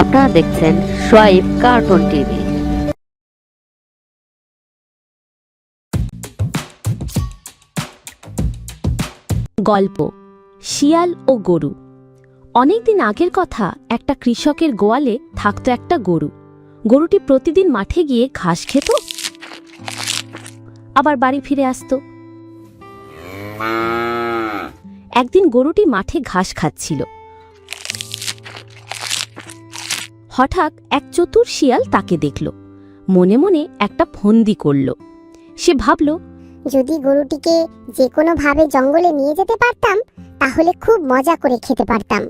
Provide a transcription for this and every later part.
আপনারা দেখছেন swipe cartoon TV. গল্প, শিয়াল ও গরু। অনেকদিন আগের কথা, একটা কৃষকের গোয়ালে থাকতো একটা গরু। গরুটি প্রতিদিন মাঠে গিয়ে ঘাস খেত, আবার বাড়ি ফিরে আসতো। একদিন গরুটি মাঠে ঘাস খাচ্ছিল। হঠাৎ এক চতুর শিয়াল তাকে দেখল। মনে মনে একটা ফন্দি করল। সে ভাবল যদি গরুটিকে যে কোনোভাবে জঙ্গলে নিয়ে যেতে পারতাম তাহলে খুব মজা করে খেতে পারতাম।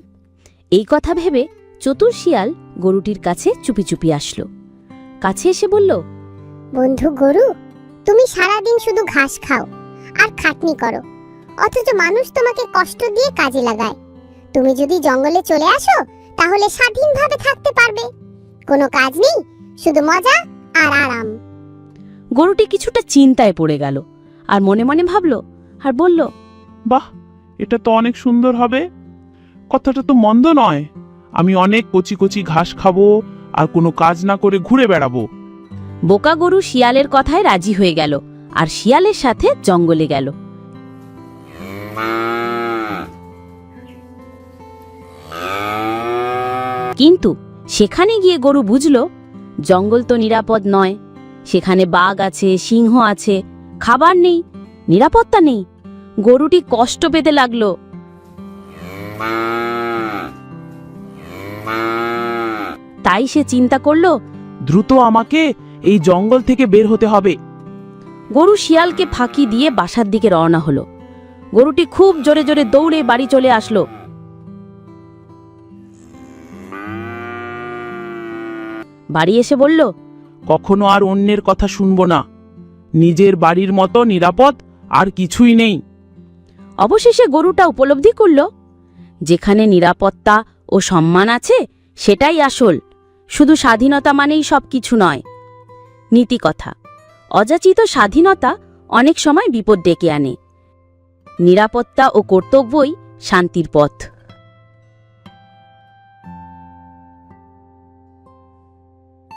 এই কথা ভেবে চতুর শিয়াল গরুটির কাছে চুপি চুপি আসলো। কাছে এসে বলল বন্ধু গরু তুমি সারাদিন শুধু ঘাস খাও আর খাটনি করো অথচ মানুষ তোমাকে কষ্ট দিয়ে কাজে লাগায়। তুমি যদি জঙ্গলে চলে আসো তাহলে স্বাধীনভাবে থাকতে পারবে। কোনো কাজ নেই শুধু মজা আর আরাম। গরুটি কিছুটা চিন্তায় পড়ে গেল আর মনে মনে ভাবল আর বলল বাহ এটা তো অনেক সুন্দর হবে। কথাটা তো মন্দ নয়। আমি অনেক কচি কচি ঘাস খাব আর কোনো কাজ না করে ঘুরে বেড়াবো। বোকা গরু শিয়ালের কথায় রাজি হয়ে গেল আর শিয়ালের সাথে জঙ্গলে গেল। কিন্তু সেখানে গিয়ে গরু বুঝল জঙ্গল তো নিরাপদ নয়। সেখানে বাঘ আছে সিংহ আছে খাবার নেই নিরাপত্তা নেই। গরুটি কষ্ট পেতে লাগল। তাই সে চিন্তা করল দ্রুত আমাকে এই জঙ্গল থেকে বের হতে হবে। গরু শিয়ালকে ফাঁকি দিয়ে বাসার দিকে রওনা হলো। গরুটি খুব জোরে জোরে দৌড়ে বাড়ি চলে আসলো। বাড়ি এসে বলল কখনো আর অন্যের কথা শুনব না। নিজের বাড়ির মতো নিরাপদ আর কিছুই নেই। অবশেষে গরুটা উপলব্ধি করল যেখানে নিরাপত্তা ও সম্মান আছে সেটাই আসল। শুধু স্বাধীনতা মানেই সব কিছু নয়। নীতিকথা অযাচিত স্বাধীনতা অনেক সময় বিপদ ডেকে আনে। নিরাপত্তা ও কর্তব্যই শান্তির পথ।